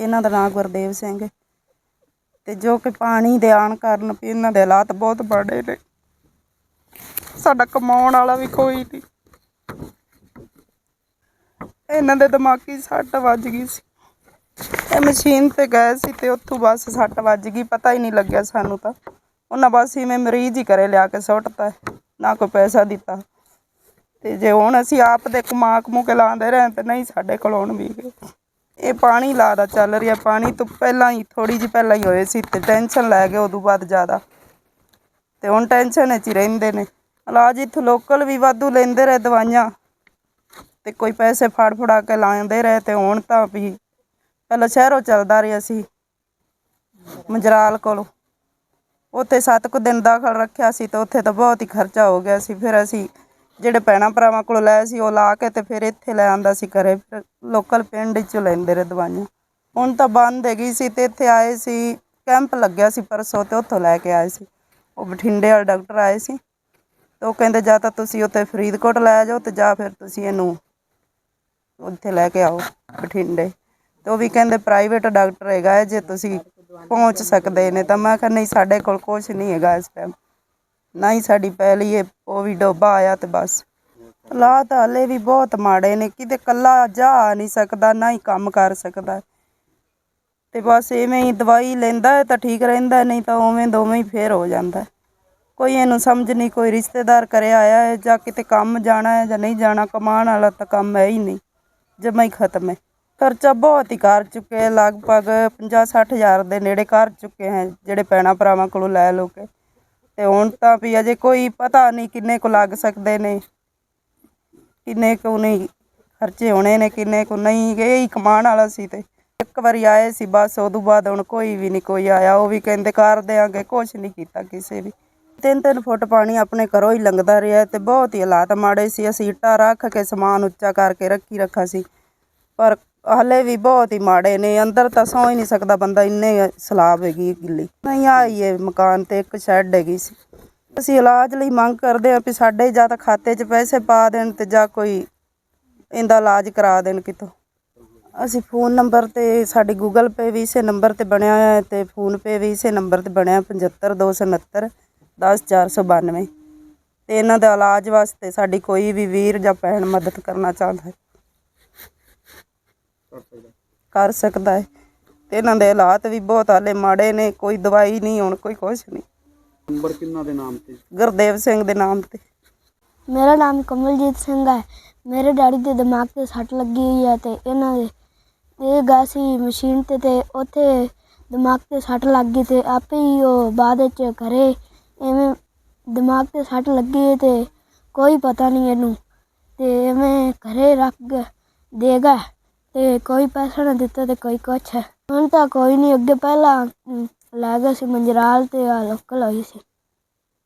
ਇਹਨਾਂ ਦਾ ਨਾਮ ਗੁਰਦੇਵ ਸਿੰਘ ਹੈ। ਤੇ ਜੋ ਕਿ ਪਾਣੀ ਦੇ ਆਣ ਕਾਰਨ ਵੀ ਇਹਨਾਂ ਦੇ ਹਾਲਾਤ ਬਹੁਤ ਮਾੜੇ ਨੇ। ਸਾਡਾ ਕਮਾਉਣ ਵਾਲਾ ਵੀ ਕੋਈ ਨਹੀਂ। ਇਹਨਾਂ ਦੇ ਦਿਮਾਗੀ ਸੱਟ ਵੱਜ ਗਈ ਸੀ। ਇਹ ਮਸ਼ੀਨ ਤੇ ਗਏ ਸੀ ਤੇ ਉੱਥੋਂ ਬਸ ਸੱਟ ਵੱਜ ਗਈ, ਪਤਾ ਹੀ ਨਹੀਂ ਲੱਗਿਆ ਸਾਨੂੰ ਤਾਂ। ਉਹਨਾਂ ਬਸ ਇਵੇਂ ਮਰੀਜ਼ ਹੀ ਕਰੇ ਲਿਆ ਕੇ ਸੁੱਟਤਾ ਹੈ। ਨਾ ਕੋਈ ਪੈਸਾ ਦਿੱਤਾ। ਤੇ ਜੇ ਹੁਣ ਅਸੀਂ ਆਪ ਦੇ ਕਮਾ ਕਮੂ ਕੇ ਲਾਉਂਦੇ ਰਹੇ ਤੇ ਨਹੀਂ ਸਾਡੇ ਕੋਲ ਹੁਣ ਵੀ ਗਏ। ਇਹ ਪਾਣੀ ਲਾ ਦਾ ਚੱਲ ਰਿਹਾ, ਪਾਣੀ ਤੋਂ ਪਹਿਲਾਂ ਹੀ ਥੋੜੀ ਜਿਹੀ ਪਹਿਲਾਂ ਹੀ ਹੋਏ ਸੀ ਤੇ ਟੈਨਸ਼ਨ ਲੈ ਗਏ ਉਦੋਂ ਬਾਅਦ ਜ਼ਿਆਦਾ। ਤੇ ਹੁਣ ਟੈਨਸ਼ਨ 'ਚ ਹੀ ਰਹਿੰਦੇ ਨੇ। ਇਲਾਜ ਇੱਥੋਂ ਲੋਕਲ ਵੀ ਵਾਧੂ ਲੈਂਦੇ ਰਹੇ ਦਵਾਈਆਂ। ਤੇ ਕੋਈ ਪੈਸੇ ਫੜ ਫੜਾ ਕੇ ਲਾਉਂਦੇ ਰਹੇ ਤੇ ਹੁਣ ਤਾਂ ਵੀ ਪਹਿਲਾਂ ਸ਼ਹਿਰੋਂ ਚੱਲਦਾ ਰਿਹਾ ਸੀ, ਮੰਜਰਾਲ ਕੋਲੋਂ। ਉੱਥੇ ਸੱਤ ਕੁ ਦਿਨ ਦਾਖਲ ਰੱਖਿਆ ਸੀ ਤੇ ਉੱਥੇ ਤਾਂ ਬਹੁਤ ਹੀ ਖਰਚਾ ਹੋ ਗਿਆ ਸੀ। ਫਿਰ ਅਸੀਂ ਜਿਹੜੇ ਭੈਣਾਂ ਭਰਾਵਾਂ ਕੋਲੋਂ ਲੈ ਸੀ, ਉਹ ਲਾ ਕੇ ਤੇ ਫਿਰ ਇੱਥੇ ਲੈ ਆਂਦਾ ਸੀ ਘਰੇ। ਫਿਰ ਲੋਕਲ ਪਿੰਡ 'ਚੋਂ ਲੈਂਦੇ ਰਹੇ ਦਵਾਈਆਂ। ਹੁਣ ਤਾਂ ਬੰਦ ਹੈਗੀ ਸੀ ਤੇ ਇੱਥੇ ਆਏ ਸੀ, ਕੈਂਪ ਲੱਗਿਆ ਸੀ ਪਰਸੋਂ ਤੇ ਉੱਥੋਂ ਲੈ ਕੇ ਆਏ ਸੀ। ਉਹ ਬਠਿੰਡੇ ਵਾਲੇ ਡਾਕਟਰ ਆਏ ਸੀ। ਤੇ ਉਹ ਕਹਿੰਦੇ, ਜਾਂ ਤਾਂ ਤੁਸੀਂ ਉੱਥੇ ਫਰੀਦਕੋਟ ਲੈ ਜਾਓ ਤੇ ਜਾਂ ਫਿਰ ਤੁਸੀਂ ਇਹਨੂੰ ਉੱਥੇ ਲੈ ਕੇ ਆਓ ਬਠਿੰਡੇ। ਤੇ ਉਹ ਵੀ ਕਹਿੰਦੇ ਪ੍ਰਾਈਵੇਟ ਡਾਕਟਰ ਹੈਗਾ ਹੈ, ਜੇ ਤੁਸੀਂ ਪਹੁੰਚ ਸਕਦੇ ਨੇ। ਤਾਂ ਮੈਂ ਕਿਹਾ, ਨਹੀਂ, ਸਾਡੇ ਕੋਲ ਕੁਝ ਨਹੀਂ ਹੈਗਾ ਇਸ ਟਾਈਮ ਨਾ ਹੀ ਸਾਡੀ ਪਹਿਲੀ ਇਹ ਉਹ ਵੀ ਡੋਬਾ ਆਇਆ ਤੇ ਬਸ। ਹਾਲਾਤ ਹਾਲੇ ਵੀ ਬਹੁਤ ਮਾੜੇ ਨੇ ਕਿਤੇ ਕੱਲਾ ਜਾ ਆ ਨਹੀਂ ਸਕਦਾ ਨਾ ਹੀ ਕੰਮ ਕਰ ਸਕਦਾ। ਹੈ। ਤੇ ਬਸ ਐਵੇਂ ਹੀ ਦਵਾਈ ਲੈਂਦਾ ਹੈ ਤਾਂ ਠੀਕ ਰਹਿੰਦਾ ਨਹੀਂ ਤਾਂ ਉਵੇਂ ਦੋਵੇਂ ਹੀ ਫੇਰ ਹੋ ਜਾਂਦਾ ਕੋਈ ਇਹਨੂੰ ਸਮਝ ਨਹੀਂ ਕੋਈ ਰਿਸ਼ਤੇਦਾਰ ਕਰਿਆ ਆਇਆ ਹੈ ਜਾਂ ਕਿਤੇ ਕੰਮ ਜਾਣਾ ਹੈ ਜਾਂ ਨਹੀਂ ਜਾਣਾ ਕਮਾਉਣ ਵਾਲਾ ਤਾਂ ਕੰਮ ਹੈ ਹੀ ਨਹੀਂ ਜਮਾ ਹੀ ਖਤਮ ਹੈ। ਖਰਚਾ ਬਹੁਤ ਹੀ ਕਰ ਚੁੱਕੇ ਹੈ, ਲਗਭਗ 50-60 ਹਜ਼ਾਰ ਦੇ ਨੇੜੇ ਕਰ ਚੁੱਕੇ ਹੈ ਜਿਹੜੇ ਭੈਣਾਂ ਭਰਾਵਾਂ ਕੋਲੋਂ ਲੈ ਲੋ ਕੇ। ਤੇ ਹੁਣ ਤਾਂ ਵੀ ਅਜੇ ਕੋਈ ਪਤਾ ਨਹੀਂ ਕਿੰਨੇ ਕੁ ਲੱਗ ਸਕਦੇ ਨੇ, ਕਿੰਨੇ ਕੁ ਨਹੀਂ, ਖਰਚੇ ਹੋਣੇ ਨੇ, ਕਿੰਨੇ ਕੁ ਨਹੀਂ, ਇਹ ਹੀ ਕਮਾਉਣ ਵਾਲਾ ਸੀ ਤੇ ਇੱਕ ਵਾਰੀ ਆਏ ਸੀ ਬਸ, ਉਦੋਂ ਬਾਅਦ ਹੁਣ ਕੋਈ ਵੀ ਨਹੀਂ, ਕੋਈ ਆਇਆ, ਉਹ ਵੀ ਕਹਿੰਦੇ ਕਰ ਦਿਆਂਗੇ, ਕੁਛ ਨਹੀਂ ਕੀਤਾ ਕਿਸੇ ਵੀ। ਤਿੰਨ ਤਿੰਨ ਫੁੱਟ ਪਾਣੀ ਆਪਣੇ ਘਰੋਂ ਹੀ ਲੰਘਦਾ ਰਿਹਾ ਤੇ ਬਹੁਤ ਹੀ ਹਾਲਾਤ ਮਾੜੇ ਸੀ, ਅਸੀਂ ਇੱਟਾਂ ਰੱਖ ਕੇ ਸਮਾਨ ਉੱਚਾ ਕਰਕੇ ਰੱਖੀ ਰੱਖਾ ਸੀ। ਪਰ ਹਲੇ ਵੀ ਬਹੁਤ ਹੀ ਮਾੜੇ ਨੇ, ਅੰਦਰ ਤਾਂ ਸੌ ਹੀ ਨਹੀਂ ਸਕਦਾ ਬੰਦਾ, ਇੰਨੇ ਸਲਾਬ ਹੈਗੀ ਗਿੱਲੀ। ਨਹੀਂ ਆਈ ਇਹ ਮਕਾਨ ਤੇ, ਇੱਕ ਸ਼ੈੱਡ ਹੈਗੀ ਸੀ। ਅਸੀਂ ਇਲਾਜ ਲਈ ਮੰਗ ਕਰਦੇ ਹਾਂ ਵੀ ਸਾਡੇ ਜਾਂ ਤਾਂ ਖਾਤੇ 'ਚ ਪੈਸੇ ਪਾ ਦੇਣ ਤੇ ਜਾਂ ਕੋਈ ਇਹਦਾ ਇਲਾਜ ਕਰਾ ਦੇਣ ਕਿਤੋਂ। ਅਸੀਂ ਫੋਨ ਨੰਬਰ ਤੇ, ਸਾਡੀ ਗੂਗਲ ਪੇ ਵੀ ਇਸੇ ਨੰਬਰ ਤੇ ਬਣਿਆ ਹੋਇਆ ਹੈ ਤੇ ਫੋਨ ਪੇ ਵੀ ਇਸੇ ਨੰਬਰ ਤੇ ਬਣਿਆ 75269 10492 ਤੇ ਇਹਨਾਂ ਦਾ ਇਲਾਜ ਵਾਸਤੇ ਸਾਡੀ ਕੋਈ ਵੀ ਵੀਰ ਜਾਂ ਭੈਣ ਮਦਦ ਕਰਨਾ ਚਾਹੁੰਦਾ ਹੈ। ਕਰ ਸਕਦਾ ਹੈ। ਤੇ ਇਹਨਾਂ ਦੇ ਹਾਲਾਤ ਵੀ ਬਹੁਤ ਹਾਲੇ ਮਾੜੇ ਨੇ ਕੋਈ ਦਵਾਈ ਨਹੀਂ ਹੁਣ ਕੋਈ ਕੁਛ ਨਹੀਂ। ਨੰਬਰ ਕਿੰਨਾ ਦੇ ਨਾਮ ਤੇ? ਗੁਰਦੇਵ ਸਿੰਘ ਦੇ ਨਾਮ ਤੇ। ਮੇਰਾ ਨਾਮ ਕਮਲਜੀਤ ਸਿੰਘ ਹੈ। ਮੇਰੇ ਡੈਡੀ ਦੇ ਦਿਮਾਗ ਤੇ ਸੱਟ ਲੱਗੀ ਹੋਈ ਹੈ ਤੇ ਇਹਨਾਂ ਦੇ ਇਹ ਗਏ ਸੀ ਮਸ਼ੀਨ ਤੇ ਤੇ ਉੱਥੇ ਦਿਮਾਗ ਤੇ ਸੱਟ ਲੱਗ ਗਈ ਤੇ ਆਪੇ ਹੀ ਉਹ ਬਾਅਦ ਵਿੱਚ ਘਰੇ ਐਵੇਂ ਦਿਮਾਗ ਤੇ ਸੱਟ ਲੱਗੀ ਹੈ ਤੇ ਕੋਈ ਪਤਾ ਨਹੀਂ ਇਹਨੂੰ ਤੇ ਐਵੇਂ ਘਰੇ ਰੱਖ ਗ- ਦੇਗਾ ਤੇ ਕੋਈ ਪੈਸਾ ਨਾ ਦਿੱਤਾ ਤੇ ਕੋਈ ਕੁਛ ਹੁਣ ਤਾਂ ਕੋਈ ਨਹੀਂ ਅੱਗੇ ਪਹਿਲਾਂ ਲੈ ਗਏ ਸੀ ਮੰਜਰਾਲ ਤੇ ਆ ਲੋਕਲ ਹੋਈ ਸੀ।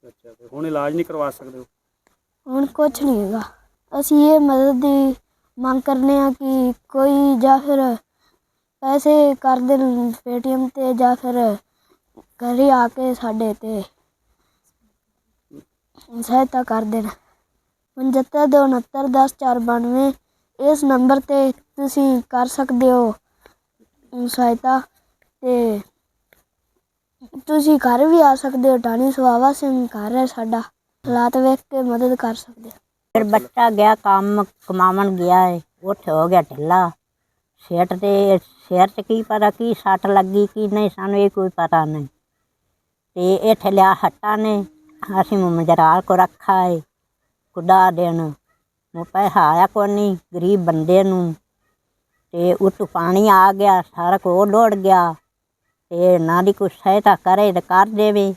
ਅੱਛਾ ਤੇ ਹੁਣ ਇਲਾਜ ਨਹੀਂ ਕਰਵਾ ਸਕਦੇ ਹੋ? ਹੁਣ ਕੁਛ ਨਹੀਂ ਹੈਗਾ। ਅਸੀਂ ਇਹ ਮਦਦ ਦੀ ਮੰਗ ਕਰਨੇ ਆ ਕਿ ਕੋਈ ਜਾਂ ਫਿਰ ਪੈਸੇ ਕਰ ਦੇਣ ਪੇਟੀਐਮ ਤੇ ਜਾਂ ਫਿਰ ਘਰੇ ਆ ਕੇ ਸਾਡੇ ਤੇ ਸਹਾਇਤਾ ਕਰ ਦੇਣ। 7529104492 ਇਸ ਨੰਬਰ ਤੇ ਤੁਸੀਂ ਕਰ ਸਕਦੇ ਹੋ ਸਹਾਇਤਾ ਤੇ ਤੁਸੀਂ ਘਰ ਵੀ ਆ ਸਕਦੇ ਹੋ। ਟਾਣੀ ਸੁਹਾਵਾ ਸਿੰਘ ਘਰ ਹੈ ਸਾਡਾ। ਹਾਲਾਤ ਵੇਖ ਕੇ ਮਦਦ ਕਰ ਸਕਦੇ ਹੋ। ਫਿਰ ਬੱਚਾ ਗਿਆ, ਕੰਮ ਕਮਾਵਣ ਗਿਆ ਏ। ਉੱਥੇ ਹੋ ਗਿਆ ਢਿੱਲਾ। ਸਿਰ ਤੇ ਸਿਰ 'ਚ ਕੀ ਪਤਾ ਕੀ ਸੱਟ ਲੱਗੀ ਕੀ ਨਹੀਂ, ਸਾਨੂੰ ਇਹ ਕੋਈ ਪਤਾ ਨਹੀਂ। ਤੇ ਇੱਥੇ ਲਿਆ ਹੱਟਾਂ ਨੇ। ਅਸੀਂ ਮਜਰਾਲ ਕੋ ਰੱਖਾ ਏ। ਕੁੱਡਾ ਦੇਣ। ਉਹ ਪੈਸਾ ਆਇਆ ਕੋਈ ਨਹੀਂ। ਗਰੀਬ ਬੰਦੇ ਨੂੰ ਤੇ ਉੱਤੋਂ ਪਾਣੀ ਆ ਗਿਆ ਸਾਰਾ ਕੋ ਲੋੜ ਗਿਆ। ਤੇ ਨਾ ਦੀ ਕੁਛ ਸਹਾਇਤਾ ਕਰੇ ਤੇ ਕਰ ਦੇਵੇ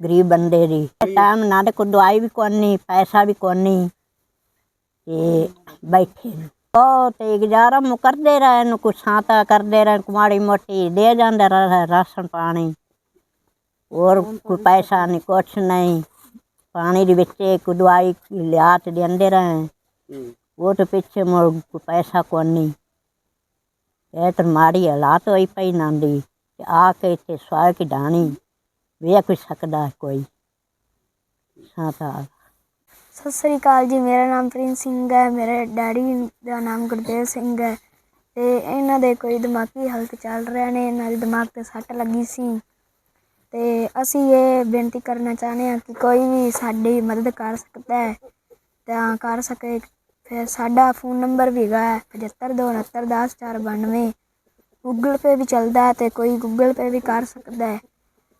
ਗਰੀਬ ਬੰਦੇ ਦੀ। ਟਾਈਮ ਨਾ ਤੇ ਕੋਈ ਦਵਾਈ ਵੀ ਕੋਈ ਨਹੀਂ ਪੈਸਾ ਵੀ ਕੋਈ ਨਹੀਂ ਤੇ ਬੈਠੇ ਨੇ। ਉਹ ਤੇ ਗੁਜ਼ਾਰਾ ਮੁ ਕਰਦੇ ਰਹੇ ਨੂੰ ਕੁਛ ਸਾਤਾ ਕਰਦੇ ਰਹੇ ਕੁਮਾੜੀ ਮੋਟੀ ਦੇ ਜਾਂਦੇ ਰਹੇ ਰਾਸ਼ਨ ਪਾਣੀ। ਹੋਰ ਕੋਈ ਪੈਸਾ ਨਹੀਂ ਕੁਛ ਨਹੀਂ। ਪਾਣੀ ਦੇ ਵਿੱਚ ਕੋਈ ਦਵਾਈ ਲਿਆ ਤੇ ਦਿੰਦੇ ਰਹੇ। ਹੂੰ ਉਹ ਤੇ ਪਿੱਛੇ ਮੁੜ ਇਹ ਤਾਂ ਮਾੜੀ ਹਾਲਾਤ ਹੋਈ ਪਈ ਨਾ ਤੇ ਆ ਕੇ ਇੱਥੇ ਸਵਾਇ ਕੀ ਢਾਣੀ ਵੇਖ ਵੀ ਸਕਦਾ ਕੋਈ। ਸਾਤਾ ਸਤਿ ਸ੍ਰੀ ਅਕਾਲ ਜੀ, ਮੇਰਾ ਨਾਮ ਪ੍ਰਿੰਸ ਸਿੰਘ ਹੈ, ਮੇਰੇ ਡੈਡੀ ਦਾ ਨਾਮ ਗੁਰਦੇਵ ਸਿੰਘ ਹੈ ਤੇ ਇਹਨਾਂ ਦੇ ਕੋਈ ਦਿਮਾਗੀ ਹਾਲਤ ਚੱਲ ਰਹੇ ਨੇ, ਇਹਨਾਂ ਦੇ ਦਿਮਾਗ ਤੇ ਸੱਟ ਲੱਗੀ ਸੀ। ਤੇ ਅਸੀਂ ਇਹ ਬੇਨਤੀ ਕਰਨਾ ਚਾਹੁੰਦੇ ਹਾਂ ਕਿ ਕੋਈ ਵੀ ਸਾਡੀ ਮਦਦ ਕਰ ਸਕਦਾ ਹੈ, ਤਾਂ ਕਰ ਸਕੇ ਫਿਰ ਸਾਡਾ ਫੋਨ ਨੰਬਰ ਵੀ ਹੈਗਾ ਹੈ 7529100492 ਗੂਗਲ ਪੇ ਵੀ ਚੱਲਦਾ ਹੈ ਤੇ ਕੋਈ ਗੂਗਲ ਪੇ ਵੀ ਕਰ ਸਕਦਾ ਹੈ।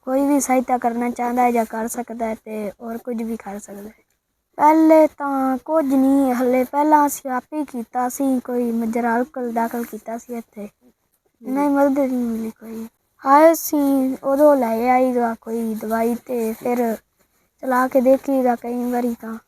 ਕੋਈ ਵੀ ਸਹਾਇਤਾ ਕਰਨਾ ਚਾਹੁੰਦਾ ਹੈ ਜਾਂ ਕਰ ਸਕਦਾ ਹੈ ਤੇ ਹੋਰ ਕੁਝ ਵੀ ਕਰ ਸਕਦਾ ਹੈ। ਪਹਿਲੇ ਤਾਂ ਕੁਝ ਨਹੀਂ, ਹਲੇ ਪਹਿਲਾਂ ਅਸੀਂ ਆਪੇ ਹੀ ਕੀਤਾ ਸੀ, ਕੋਈ ਮਜਰਾਲ ਕੋਲ ਦਾਖਲ ਕੀਤਾ ਸੀ ਇੱਥੇ। ਨਹੀਂ, ਮਦਦ ਨਹੀਂ ਮਿਲੀ ਕੋਈ। ਹਾਏ ਅਸੀਂ ਉਦੋਂ ਲੈ ਆਈਗਾ ਕੋਈ ਦਵਾਈ ਤੇ ਫਿਰ ਚਲਾ ਕੇ ਦੇਖੀਗਾ ਕਈ ਵਾਰੀ ਤਾਂ।